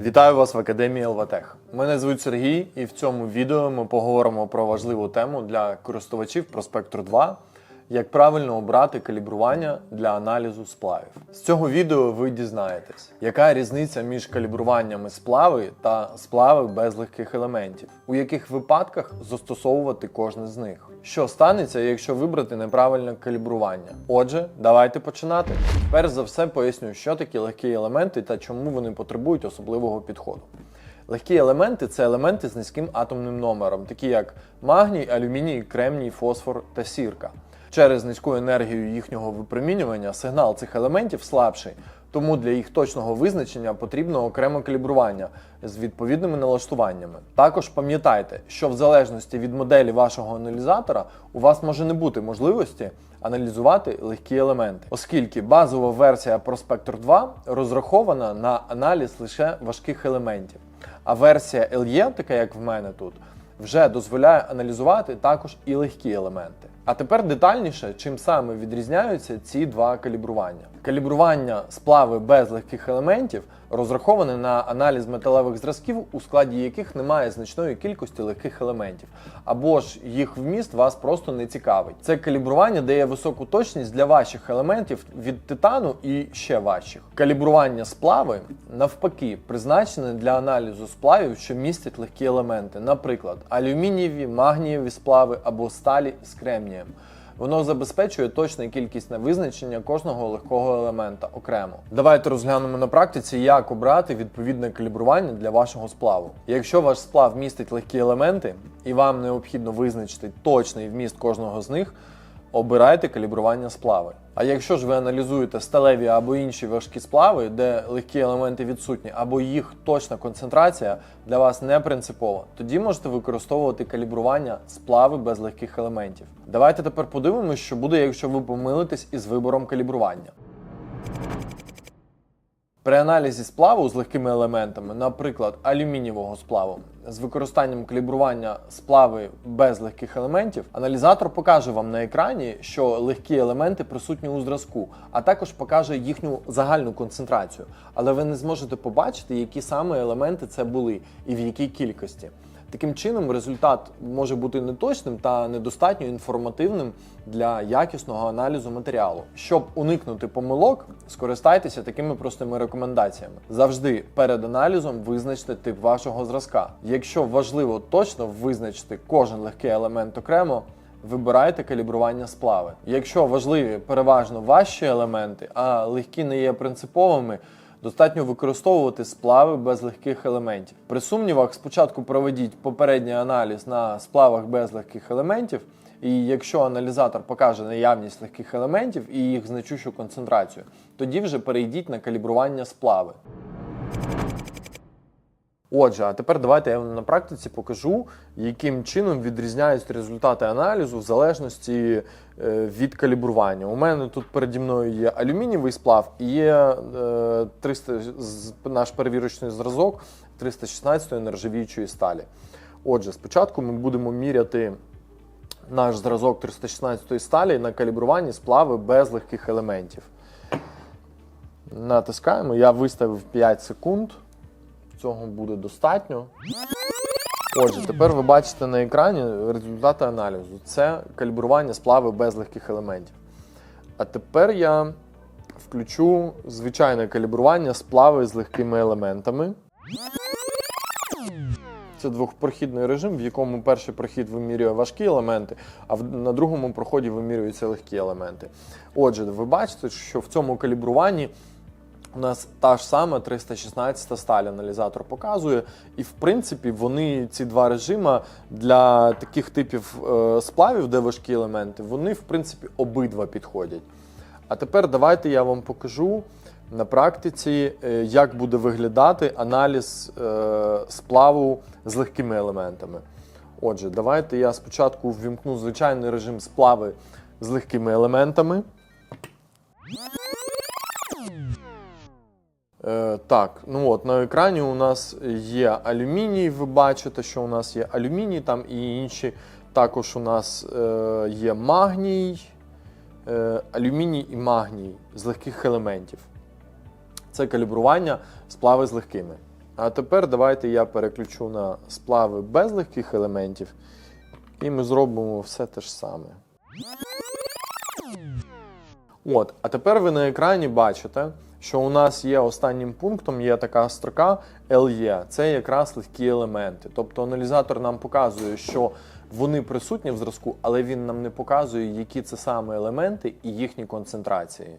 Вітаю вас в Академії ЛВТЕХ. Мене звуть Сергій, і в цьому відео ми поговоримо про важливу тему для користувачів Проспектру 2 як правильно обрати калібрування для аналізу сплавів. З цього відео ви дізнаєтесь, яка різниця між калібруваннями сплави та сплави без легких елементів, у яких випадках застосовувати кожне з них. Що станеться, якщо вибрати неправильне калібрування? Отже, давайте починати. Перш за все поясню, що такі легкі елементи та чому вони потребують особливого підходу. Легкі елементи це елементи з низьким атомним номером, такі як магній, алюміній, кремній, фосфор та сірка. Через низьку енергію їхнього випромінювання сигнал цих елементів слабший, тому для їх точного визначення потрібно окреме калібрування з відповідними налаштуваннями. Також пам'ятайте, що в залежності від моделі вашого аналізатора у вас може не бути можливості аналізувати легкі елементи, оскільки базова версія Prospector 2 розрахована на аналіз лише важких елементів. А версія LE, така як в мене тут, вже дозволяє аналізувати також і легкі елементи. А тепер детальніше, чим саме відрізняються ці два калібрування. Калібрування сплави без легких елементів розраховане на аналіз металевих зразків, у складі яких немає значної кількості легких елементів, або ж їх вміст вас просто не цікавить. Це калібрування дає високу точність для ваших елементів від титану і ще важчих. Калібрування сплави навпаки призначене для аналізу сплавів, що містять легкі елементи, наприклад, алюмінієві, магнієві сплави або сталі з кремнієм. Воно забезпечує точне кількісне визначення кожного легкого елемента окремо. Давайте розглянемо на практиці, як обрати відповідне калібрування для вашого сплаву. Якщо ваш сплав містить легкі елементи і вам необхідно визначити точний вміст кожного з них, обирайте калібрування сплави. А якщо ж ви аналізуєте сталеві або інші важкі сплави, де легкі елементи відсутні, або їх точна концентрація для вас не принципова, тоді можете використовувати калібрування сплави без легких елементів. Давайте тепер подивимося, що буде, якщо ви помилитесь із вибором калібрування. При аналізі сплаву з легкими елементами, наприклад, алюмінієвого сплаву, з використанням калібрування сплави без легких елементів, аналізатор покаже вам на екрані, що легкі елементи присутні у зразку, а також покаже їхню загальну концентрацію. Але ви не зможете побачити, які саме елементи це були і в якій кількості. Таким чином, результат може бути неточним та недостатньо інформативним для якісного аналізу матеріалу. Щоб уникнути помилок, скористайтеся такими простими рекомендаціями. Завжди перед аналізом визначте тип вашого зразка. Якщо важливо точно визначити кожен легкий елемент окремо. Вибирайте калібрування сплави. Якщо важливі переважно важчі елементи, а легкі не є принциповими, достатньо використовувати сплави без легких елементів. При сумнівах спочатку проведіть попередній аналіз на сплавах без легких елементів, і якщо аналізатор покаже наявність легких елементів і їх значущу концентрацію, тоді вже перейдіть на калібрування сплави. Отже, а тепер давайте я вам на практиці покажу, яким чином відрізняються результати аналізу в залежності е, від калібрування. У мене тут переді мною є алюмінієвий сплав і є е, 300, наш перевірочний зразок 316 нержавіючої сталі. Отже, спочатку ми будемо міряти наш зразок 316 сталі на калібруванні сплави без легких елементів. Натискаємо, я виставив 5 секунд. Цього буде достатньо. Отже, тепер ви бачите на екрані результати аналізу. Це калібрування сплави без легких елементів. А тепер я включу звичайне калібрування сплави з легкими елементами. Це двохпрохідний режим, в якому перший прохід вимірює важкі елементи, а на другому проході вимірюються легкі елементи. Отже, ви бачите, що в цьому калібруванні у нас та ж сама 316 сталь аналізатор показує, і в принципі вони ці два режима для таких типів е, сплавів, де важкі елементи, вони в принципі обидва підходять. А тепер давайте я вам покажу на практиці, е, як буде виглядати аналіз е, сплаву з легкими елементами. Отже, давайте я спочатку ввімкну звичайний режим сплави з легкими елементами. Е, так, ну от на екрані у нас є алюміній. Ви бачите, що у нас є алюміній, там і інші. Також у нас е, є магній, е, алюміній і магній з легких елементів. Це калібрування сплави з легкими. А тепер давайте я переключу на сплави без легких елементів, і ми зробимо все те ж саме. От, а тепер ви на екрані бачите, що у нас є останнім пунктом є така строка LE. Це якраз легкі елементи. Тобто аналізатор нам показує, що вони присутні в зразку, але він нам не показує, які це саме елементи і їхні концентрації.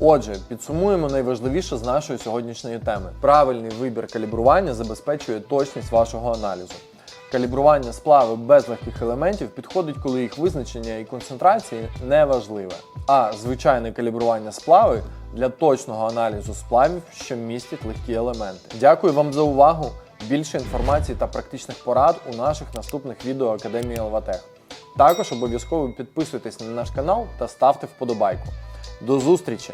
Отже, підсумуємо найважливіше з нашої сьогоднішньої теми. Правильний вибір калібрування забезпечує точність вашого аналізу. Калібрування сплави без легких елементів підходить, коли їх визначення і концентрації не важливе. А звичайне калібрування сплави для точного аналізу сплавів, що містять легкі елементи. Дякую вам за увагу. Більше інформації та практичних порад у наших наступних відео Академії Елватех. Також обов'язково підписуйтесь на наш канал та ставте вподобайку. До зустрічі!